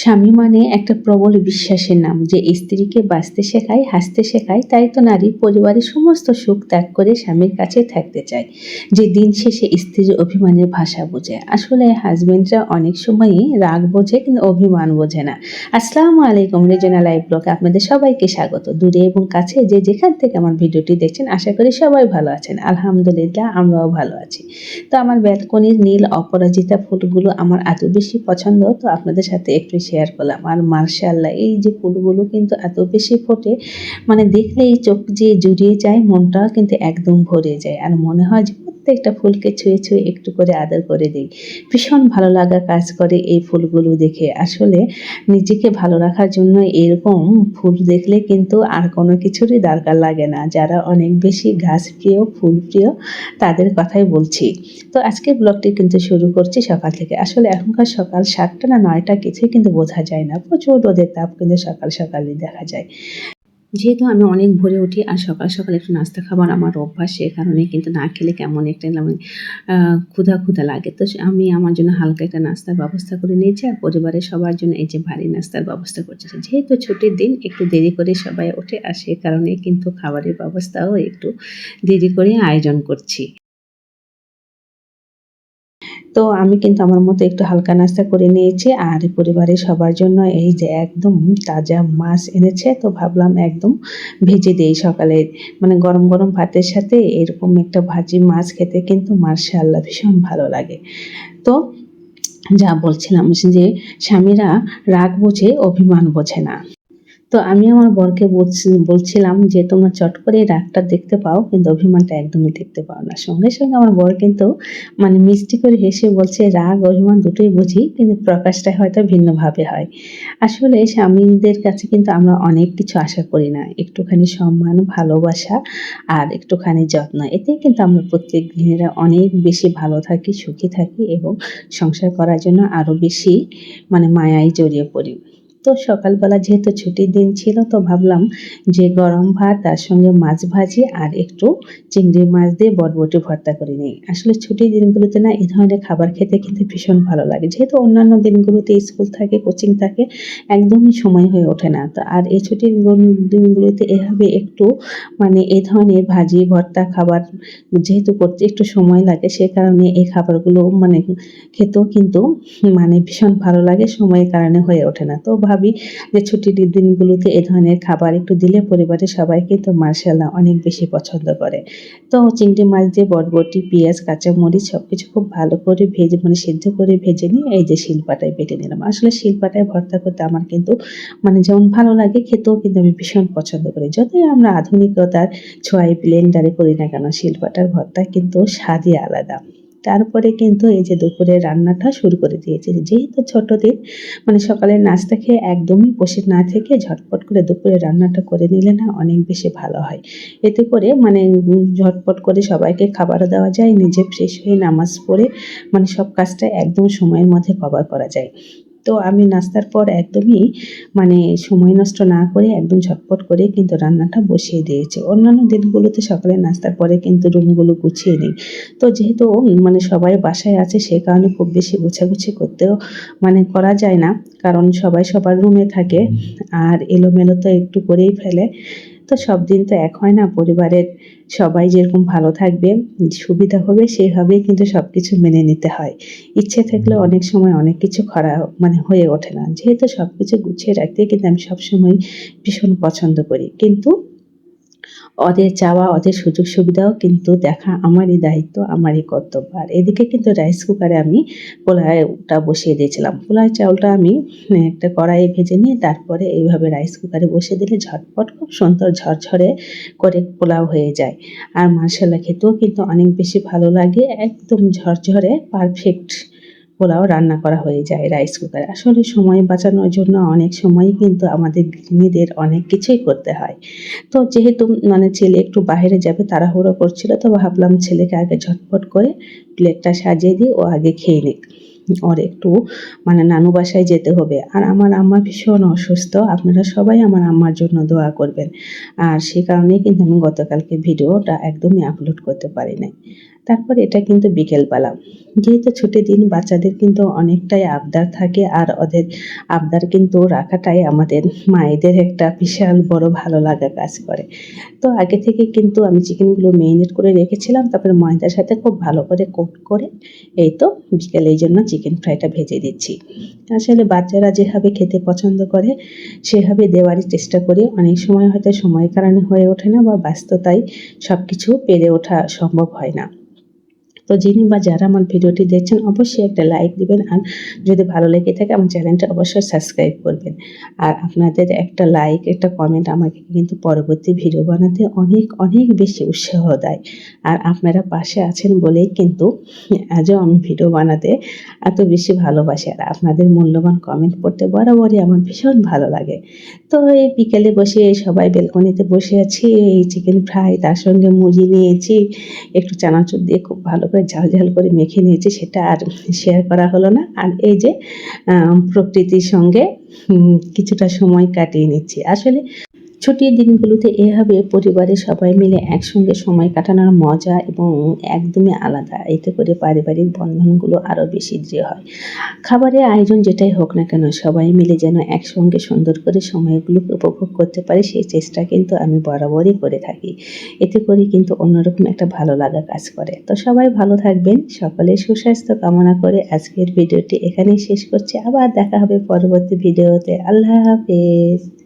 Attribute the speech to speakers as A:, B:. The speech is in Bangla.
A: স্বামী মানে একটা প্রবল বিশ্বাসের নাম যে স্ত্রীকে বাঁচতে শেখায়, হাসতে শেখায়, তাই তো নারী পরিবারের সমস্ত সুখ ত্যাগ করে স্বামীর কাছে থাকতে চায়, যে দিন শেষে স্ত্রীর অভিমানের ভাষা বোঝে। আসলে হাজবেন্ডরা অনেক সময়ই রাগ বোঝে কিন্তু অভিমান বোঝে না। আসসালামু আলাইকুম রিজনাল লাইভ ব্লগে আপনাদের সবাইকে স্বাগত। দূরে এবং কাছে যে যেখান থেকে আমার ভিডিওটি দেখছেন, আশা করি সবাই ভালো আছেন। আলহামদুলিল্লাহ, আমরাও ভালো আছি। তো আমার ব্যালকনির নীল অপরাজিতা ফুলগুলো আমার এত বেশি পছন্দ, তো আপনাদের সাথে একটু শেয়ার করলাম। আর মার্শাল্লাহ এই যে ফুলগুলো কিন্তু এত বেশি ফোটে মানে দেখলেই চোখ যে জুড়িয়ে যায় মনটা কিন্তু একদম ভরে যায়। আর মনে হয় যে প্রত্যেকটা ফুলকে ছুঁয়ে ছুঁয়ে একটু করে আদর করে দিই। ভীষণ ভালো লাগা কাজ করে এই ফুলগুলো দেখে। আসলে নিজেকে ভালো রাখার জন্য এরকম ফুল দেখলে কিন্তু আর কোনো কিছুরই দরকার লাগে না। যারা অনেক বেশি গাছ প্রিয়, ফুল প্রিয়, তাদের কথাই বলছি। তো আজকে ব্লগটি কিন্তু শুরু করছি সকাল থেকে। আসলে এখনকার সকাল সাতটা না নয়টা কিছুই কিন্তু বোঝা যায় না। প্রচুর রোদের তাপ কিন্তু সকাল সকালে দেখা যায়। যেহেতু আমি অনেক ভোরে উঠি আর সকাল সকাল একটু নাস্তা খাবার আমার অভ্যাস, সে কারণে কিন্তু না খেলে কেমন একটা মানে ক্ষুধা ক্ষুধা লাগে। তো আমি আমার জন্য হালকা একটা নাস্তার ব্যবস্থা করে নিয়েছি আর পরিবারের সবার জন্য এই যে ভারী নাস্তার ব্যবস্থা করছে। যেহেতু ছুটির দিন, একটু দেরি করে সবাই ওঠে আর সে কারণে কিন্তু খাবারের ব্যবস্থাও একটু দেরি করে আয়োজন করছি। তো আমি কিন্তু আমার মতো একটু হালকা নাস্তা করে নিয়েছি আর পরিবারের সবার জন্য এই যে একদম তাজা মাছ এনেছে, তো ভাবলাম একদম ভেজে দিই সকালে। মানে গরম গরম ভাতের সাথে এরকম একটা ভাজি মাছ খেতে কিন্তু মার্শাল্লাহ ভীষণ ভালো লাগে। তো যা বলছিলাম যে স্বামীরা রাগ বোঝে, অভিমান বোঝে না। তো আমি আমার বরকে বলছিলাম যে তোমরা চট করে রাগটা দেখতে পাও, কিন্তু অভিমানটা একদমই দেখতে পাও না। সঙ্গে সঙ্গে আমার বর কিন্তু মানে মিষ্টি করে হেসে বলছে, রাগ, অভিমান দুটোই বুঝি, কিন্তু প্রকাশটা হয়তো ভিন্নভাবে হয়। আসলে স্বামীদের কাছে কিন্তু আমরা অনেক কিছু আশা করি না। একটুখানি সম্মান, ভালোবাসা আর একটুখানি যত্ন এতে কিন্তু আমরা প্রত্যেক গৃহিণীরা অনেক বেশি ভালো থাকি, সুখী থাকি এবং সংসার করার জন্য আরও বেশি মানে মায়ায় জড়িয়ে পড়ি। তো সকালবেলা যেহেতু ছুটির দিন ছিল, তো ভাবলাম যে গরম ভাত তার সঙ্গে মাছ ভাজি আর একটু চিংড়ি মাছ দিয়ে বটবটি ভর্তা করে নিই। আসলে ছুটির দিনগুলোতে না এই ধরনের খাবার খেতে কিন্তু ভীষণ ভালো লাগে। যেহেতু অন্যান্য দিনগুলোতে স্কুল থাকে, কোচিং থাকে, একদমই সময় হয়ে ওঠে না। তো আর এই ছুটির দিনগুলোতে এভাবে একটু মানে এই ধরনের ভাজি, ভর্তা খাবার যেহেতু করতে একটু সময় লাগে, সে কারণে এই খাবারগুলো মানে খেতেও কিন্তু মানে ভীষণ ভালো লাগে, সময়ের কারণে হয়ে ওঠে না। তো ভাবি যে ছুটির দিনগুলোতে এ ধরনের খাবার একটু দিলে পরিবারের সবাই কিন্তু মার্শাল্লাহ অনেক বেশি পছন্দ করে। তো চিংড়ি মাছ দিয়ে, বরবটি, পেঁয়াজ, কাঁচামরিচ সব কিছু খুব ভালো করে ভেজে মানে সিদ্ধ করে ভেজে নিয়ে এই যে শিলপাটায় বেটে নিলাম। আসলে শিলপাটায় ভর্তা করতে আমার কিন্তু মানে যেমন ভালো লাগে, খেতেও কিন্তু আমি ভীষণ পছন্দ করি। যতই আমরা আধুনিকতার ছোঁয়ায় ব্লেন্ডারে করি না কেন, শিলপাটার ভর্তা কিন্তু স্বাদই আলাদা। তারপরে কিন্তু এই যে দুপুরে রান্নাটা শুরু করে দিয়েছি। যেহেতু ছোট দিন মানে সকালের নাস্তা খেয়ে একদমই বসে না থেকে ঝটপট করে দুপুরে রান্নাটা করে নিলে না অনেক বেশি ভালো হয়। এতে করে মানে ঝটপট করে সবাইকে খাবারও দেওয়া যায়, নিজে ফ্রেশ হয়ে নামাজ পড়ে মানে সব কাজটা একদম সময়ের মধ্যে কভার করা যায়। তো আমি নাস্তার পর একদমই মানে সময় নষ্ট না করে একদম ঝটপট করে কিন্তু রান্নাটা বসিয়ে দিয়েছে। অন্যান্য দিনগুলোতে সকালে নাস্তার পরে কিন্তু রুমগুলো গুছিয়ে নিই। তো যেহেতু মানে সবাই বাসায় আছে সে কারণে খুব বেশি গোছাগুছি করতেও মানে করা যায় না। কারণ সবাই সবার রুমে থাকে আর এলোমেলো তো একটু করেই ফেলে। তো সব দিন তো এক হয় না, পরিবারের সবাই যেরকম ভালো থাকবে, সুবিধা হবে সেভাবেই কিন্তু সব কিছু মেনে নিতে হয়। ইচ্ছে থাকলে অনেক সময় অনেক কিছু খারাপ মানে হয়ে ওঠে না। যেহেতু সব কিছু গুছিয়ে রাখতে কিন্তু আমি সবসময় ভীষণ পছন্দ করি। কিন্তু ওদের চাওয়া ওদের সুযোগ সুবিধাও কিন্তু দেখা আমারই দায়িত্ব, আমারই কর্তব্য। আর এদিকে কিন্তু রাইস কুকারে আমি পোলাওটা বসিয়ে দিয়েছিলাম। পোলাও চাউলটা আমি একটা কড়াইয়ে ভেজে নিয়ে তারপরে এইভাবে রাইস কুকারে বসিয়ে দিলে ঝটপট খুব সুন্দর ঝরঝরে করে পোলাও হয়ে যায়। আর মার্শাল্লা খেতেও কিন্তু অনেক বেশি ভালো লাগে, একদম ঝরঝরে পারফেক্ট পোলাও রান্না করা হয়ে যায় রাইস কুকারে আসলে সময় বাঁচানোর জন্য অনেক সময় কিন্তু আমাদের গৃহিণীদের অনেক কিছুই করতে হয়। তো যেহেতু মানে ছেলে একটু বাইরে যাবে, তাড়াহুড়ো করছিল, তো ভাবলাম ছেলেকে আগে ঝটপট করে প্লেটটা সাজিয়ে দিই, ও আগে খেয়ে নিক। ওর একটু মানে নানু বাসায় যেতে হবে। আর আমার আম্মা ভীষণ অসুস্থ, আপনারা সবাই আমার আম্মার জন্য দোয়া করবেন। আর সে কারণেই কিন্তু আমি গতকালকে ভিডিওটা একদমই আপলোড করতে পারি নাই। তারপর এটা কিন্তু বিকেলবেলা। যেহেতু ছুটির দিন, বাচ্চাদের কিন্তু অনেকটাই আবদার থাকে আর ওদের আবদার কিন্তু রাখাটাই আমাদের মায়েদের একটা বিশাল বড় ভালো লাগা কাজ করে। তো আগে থেকে কিন্তু আমি চিকেনগুলো মেরিনেট করে রেখেছিলাম, তারপরে ময়দার সাথে খুব ভালো করে কোট করে এই তো বিকেলে এই জন্য চিকেন ফ্রাইটা ভেজে দিচ্ছি। আসলে বাচ্চারা যেভাবে খেতে পছন্দ করে, সেভাবে দেওয়ারই চেষ্টা করি। অনেক সময় হয়তো সময় কারণে হয়ে ওঠে না বা ব্যস্ততায় সব কিছু পেরে ওঠা সম্ভব হয় না। তো যিনি বা যারা আমার ভিডিওটি দেখছেন, অবশ্যই একটা লাইক দিবেন আর যদি ভালো লেগে থাকে আমার চ্যানেলটা অবশ্যই সাবস্ক্রাইব করবেন। আর আপনাদের একটা লাইক একটা কমেন্ট আমাকে কিন্তু পরবর্তী ভিডিও বানাতে অনেক অনেক বেশি উৎসাহ দেয়। আর আপনারা পাশে আছেন বলেই কিন্তু আজও আমি ভিডিও বানাতে এত বেশি ভালোবাসি আর আপনাদের মূল্যবান কমেন্ট পড়তে বরাবরই আমার ভীষণ ভালো লাগে। তো এই বিকেলে বসে সবাই বেলকনিতে বসে আছি, এই চিকেন ফ্রাই তার সঙ্গে মুড়ি নিয়েছি, একটু চানাচুর দিয়ে খুব ভালো ঝাল ঝাল করে মেখে নিয়েছি, সেটা আর শেয়ার করা হলো না। আর এই যে প্রকৃতির সঙ্গে কিছুটা সময় কাটিয়ে নিচ্ছি। আসলে ছুটির দিনগুলোতে এভাবে পরিবারের সবাই মিলে একসঙ্গে সময় কাটানোর মজা এবং একদমই আলাদা। এতে করে পারিবারিক বন্ধনগুলো আরও বেশি দৃঢ় হয়। খাবারের আয়োজন যেটাই হোক না কেন, সবাই মিলে যেন একসঙ্গে সুন্দর করে সময়গুলোকে উপভোগ করতে পারে, সেই চেষ্টা কিন্তু আমি বরাবরই করে থাকি। এতে করে কিন্তু অন্যরকম একটা ভালো লাগা কাজ করে। তো সবাই ভালো থাকবেন সকলের সুস্বাস্থ্য কামনা করে আজকের ভিডিওটি এখানেই শেষ করছি। আবার দেখা হবে পরবর্তী ভিডিওতে। আল্লাহ হাফেজ।